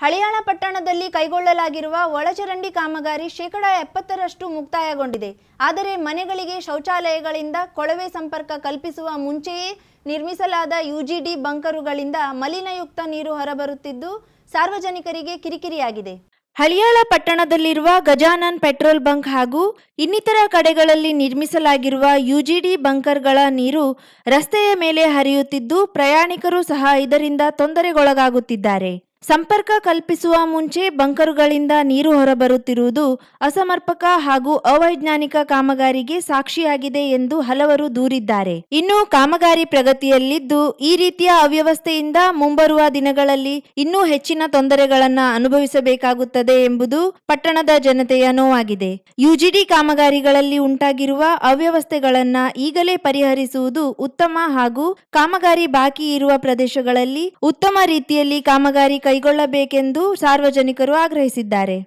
ಹಳಿಯಾಳ ಪಟ್ಟಣದಲ್ಲಿ ಕೈಗೊಳ್ಳಲಾಗಿರುವ ಒಳಚರಂಡಿ ಕಾಮಗಾರಿ ಶೇಕಡ ಎಪ್ಪತ್ತರಷ್ಟು ಮುಕ್ತಾಯಗೊಂಡಿದೆ. ಆದರೆ ಮನೆಗಳಿಗೆ ಶೌಚಾಲಯಗಳಿಂದ ಕೊಳವೆ ಸಂಪರ್ಕ ಕಲ್ಪಿಸುವ ಮುಂಚೆಯೇ ನಿರ್ಮಿಸಲಾದ ಯುಜಿಡಿ ಬಂಕರುಗಳಿಂದ ಮಲಿನಯುಕ್ತ ನೀರು ಹೊರಬರುತ್ತಿದ್ದು, ಸಾರ್ವಜನಿಕರಿಗೆ ಕಿರಿಕಿರಿಯಾಗಿದೆ. ಹಳಿಯಾಳ ಪಟ್ಟಣದಲ್ಲಿರುವ ಗಜಾನನ್ ಪೆಟ್ರೋಲ್ ಬಂಕ್ ಹಾಗೂ ಇನ್ನಿತರ ಕಡೆಗಳಲ್ಲಿ ನಿರ್ಮಿಸಲಾಗಿರುವ ಯುಜಿಡಿ ಬಂಕರ್ಗಳ ನೀರು ರಸ್ತೆಯ ಮೇಲೆ ಹರಿಯುತ್ತಿದ್ದು, ಪ್ರಯಾಣಿಕರು ಸಹ ಇದರಿಂದ ತೊಂದರೆಗೊಳಗಾಗುತ್ತಿದ್ದಾರೆ. ಸಂಪರ್ಕ ಕಲ್ಪಿಸುವ ಮುಂಚೆ ಬಂಕರುಗಳಿಂದ ನೀರು ಹೊರಬರುತ್ತಿರುವುದು ಅಸಮರ್ಪಕ ಹಾಗೂ ಅವೈಜ್ಞಾನಿಕ ಕಾಮಗಾರಿಗೆ ಸಾಕ್ಷಿಯಾಗಿದೆ ಎಂದು ಹಲವರು ದೂರಿದ್ದಾರೆ. ಇನ್ನು ಕಾಮಗಾರಿ ಪ್ರಗತಿಯಲ್ಲಿದ್ದು, ಈ ರೀತಿಯ ಅವ್ಯವಸ್ಥೆಯಿಂದ ಮುಂಬರುವ ದಿನಗಳಲ್ಲಿ ಇನ್ನೂ ಹೆಚ್ಚಿನ ತೊಂದರೆಗಳನ್ನು ಅನುಭವಿಸಬೇಕಾಗುತ್ತದೆ ಎಂಬುದು ಪಟ್ಟಣದ ಜನತೆಯ ನೋವಾಗಿದೆ. ಯುಜಿಡಿ ಕಾಮಗಾರಿಗಳಲ್ಲಿ ಉಂಟಾಗಿರುವ ಅವ್ಯವಸ್ಥೆಗಳನ್ನ ಈಗಲೇ ಪರಿಹರಿಸುವುದು ಉತ್ತಮ ಹಾಗೂ ಕಾಮಗಾರಿ ಬಾಕಿ ಇರುವ ಪ್ರದೇಶಗಳಲ್ಲಿ ಉತ್ತಮ ರೀತಿಯಲ್ಲಿ ಕಾಮಗಾರಿ ಕೈಗೊಳ್ಳಬೇಕೆಂದು ಸಾರ್ವಜನಿಕರು ಆಗ್ರಹಿಸಿದ್ದಾರೆ.